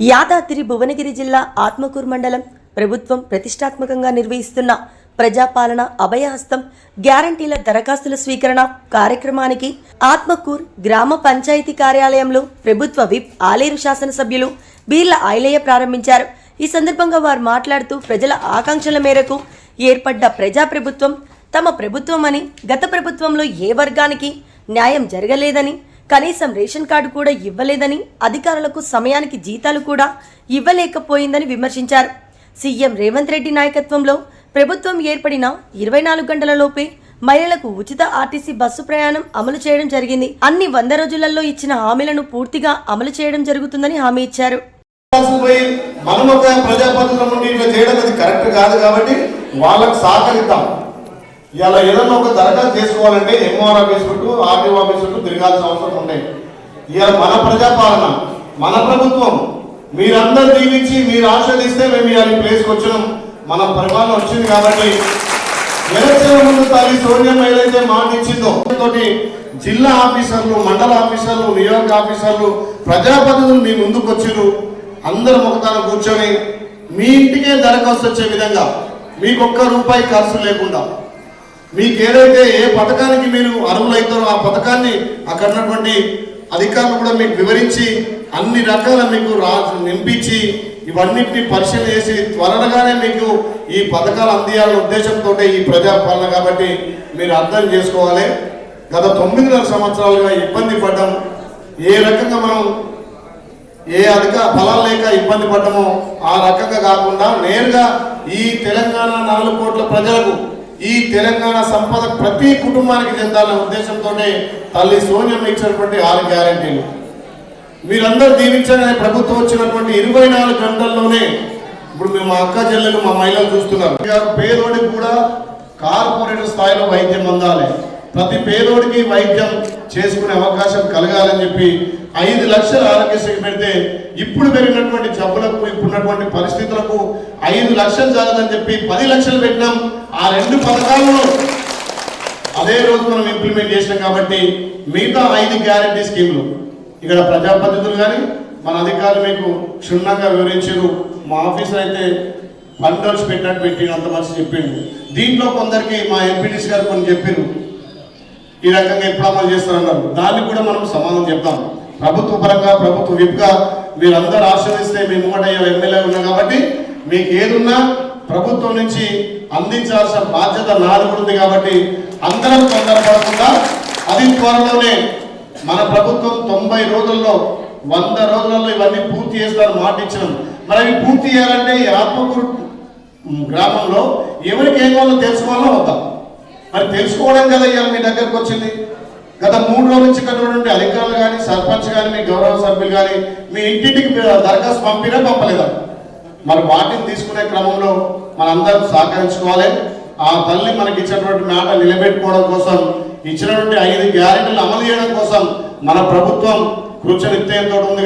యాదాద్రి భువనగిరి జిల్లా ఆత్మకూరు మండలం ప్రభుత్వం ప్రతిష్టాత్మకంగా నిర్వహిస్తున్న ప్రజాపాలన అభయహస్తం గ్యారంటీల దరఖాస్తుల స్వీకరణ కార్యక్రమానికి ఆత్మకూర్ గ్రామ పంచాయతీ కార్యాలయంలో ప్రభుత్వ విప్ ఆలేరు శాసనసభ్యులు బీర్ల ఐలయ్య ప్రారంభించారు. ఈ సందర్భంగా వారు మాట్లాడుతూ ప్రజల ఆకాంక్షల మేరకు ఏర్పడ్డ ప్రజాప్రభుత్వం తమ ప్రభుత్వం అని గత ప్రభుత్వంలో ఏ వర్గానికి న్యాయం జరగలేదని కనీసం రేషన్ కార్డు కూడా ఇవ్వలేదని అధికారులకు సమయానికి జీతాలు కూడా ఇవ్వలేకపోయిందని విమర్శించారు. సీఎం రేవంత్ రెడ్డి నాయకత్వంలో ప్రభుత్వం ఏర్పడిన ఇరవై నాలుగు గంటలలోపే మహిళలకు ఉచిత ఆర్టీసీ బస్సు ప్రయాణం అమలు చేయడం జరిగింది. అన్ని వంద రోజులలో ఇచ్చిన హామీలను పూర్తిగా అమలు చేయడం జరుగుతుందని హామీ ఇచ్చారు. మనం ఒక ప్రజాప్రతినిధుల నుండి చేయడం అది కరెక్ట్ కాదు కాబట్టి వాళ్ళకు సహకరిద్దాం. ఇలా ఏదన్నా ఒక దరఖాస్తు చేసుకోవాలంటే ఎంఓఆర్ ఆఫీస్ చుట్టూ ఆర్టీఓ ఆఫీస్ చుట్టూ తిరగాల్సిన అవసరం ఉండే. ఇలా మన ప్రజాపాలన మన ప్రభుత్వం మీరందరూ దీవించి మీరు ఆస్వాదిస్తే మేము ఇలా ప్లేస్కి వచ్చినాం మన పరిపాలన వచ్చింది కాబట్టి ఎలక్షన్ ముందు తల్లి సోనియం ఏదైతే మాట ఇచ్చిందో తోటి జిల్లా ఆఫీసర్లు మండల ఆఫీసర్లు నియోజక ఆఫీసర్లు ప్రజాప్రతినిధులు మీ ముందుకు వచ్చిరు అందరం ఒకతాన కూర్చొని మీ ఇంటికే దరఖాస్తు వచ్చే విధంగా మీకు ఒక్క రూపాయి ఖర్చు లేకుండా మీకు ఏదైతే ఏ పథకానికి మీరు అర్హులైతారో ఆ పథకాన్ని అక్కడ ఉన్నటువంటి అధికారులు కూడా మీకు వివరించి అన్ని రకాల మీకు రా నింపించి ఇవన్నింటినీ పరిశీలన చేసి త్వరగానే మీకు ఈ పథకాలు అందియాలనే ఉద్దేశంతో ఈ ప్రజాపాలన కాబట్టి మీరు అర్థం చేసుకోవాలి. గత తొమ్మిదిన్నర సంవత్సరాలుగా ఇబ్బంది పడ్డం ఏ రకంగా మనం ఏ అధిక ఫలాలు లేక ఇబ్బంది పడ్డమో ఆ రకంగా కాకుండా నేరుగా ఈ తెలంగాణ నాలుగు కోట్ల ప్రజలకు ఈ తెలంగాణ సంపద ప్రతి కుటుంబానికి చెందాలనే ఉద్దేశంతో తల్లి సోనియం ఇచ్చినటువంటి ఆరు గ్యారంటీలు. మీరందరూ దీవించాలని ప్రభుత్వం వచ్చినటువంటి ఇరవై నాలుగు గంటల్లోనే ఇప్పుడు మేము అక్క చెల్లెలు మా మహిళలు చూస్తున్నారు. పేదోడికి కూడా కార్పొరేట్ స్థాయిలో వైద్యం అందాలి. ప్రతి పేదోడికి వైద్యం చేసుకునే అవకాశం కలగాలని చెప్పి ఐదు లక్షల ఆరోగ్యశ్రీ పెడితే ఇప్పుడు పెరిగినటువంటి జబ్బులకు ఇప్పుడున్నటువంటి పరిస్థితులకు ఐదు లక్షలు చాలదని చెప్పి పది లక్షలు పెట్టినాం. ఆ రెండు పథకాలను అదే రోజు మనం ఇంప్లిమెంట్ చేసినాం కాబట్టి మిగతా ఐదు గ్యారంటీ స్కీములు ఇక్కడ ప్రజాపద్ధతులు కానీ మన అధికారులు మీకు క్షుణ్ణంగా వివరించారు. మా ఆఫీసర్ అయితే బండల్స్ పెట్టినట్టు పెట్టి అంత మంచి చెప్పిండు. దీంట్లో కొందరికి మా ఎంపీటీస్ గారు కొన్ని చెప్పారు ఈ రకంగా ఎప్పుడు అమలు చేస్తారన్నారు. దానికి కూడా మనం సమాధానం చెప్తాం. ప్రభుత్వ పరంగా ప్రభుత్వ విప్గా మీరందరూ ఆశ్రయిస్తే మేము ముంగట ఎమ్మెల్యే ఉన్నాం కాబట్టి మీకు ఏదున్నా ప్రభుత్వం నుంచి అందించాల్సిన బాధ్యత నాది ఉంది కాబట్టి అందరం తొందరపడకుండా అది త్వరలోనే మన ప్రభుత్వం తొంభై రోజుల్లో వంద రోజులలో ఇవన్నీ పూర్తి చేస్తారని మాట ఇచ్చినాం. మరి అవి పూర్తి చేయాలంటే ఈ ఆత్మకూరు గ్రామంలో ఎవరికి ఏం కావాలో తెలుసుకోవాలో వద్దాం. మరి తెలుసుకోవడం కదా ఇవాళ మీ దగ్గరకు వచ్చింది. గత మూడు రోజుల నుంచి ఇక్కడ అధికారులు కానీ సర్పంచ్ కానీ మీ గౌరవ సభ్యులు కానీ మీ ఇంటింటికి దరఖాస్తు పంపినా పంపలేదా? మరి వాటిని తీసుకునే క్రమంలో మనందరం సహకరించుకోవాలి. ఆ తల్లి మనకి ఇచ్చినటువంటి మాట నిలబెట్టుకోవడం కోసం ఇచ్చినటువంటి ఐదు గ్యారెంటీలు అమలు చేయడం కోసం మన ప్రభుత్వం కృచ నిత్యంతో ఉంది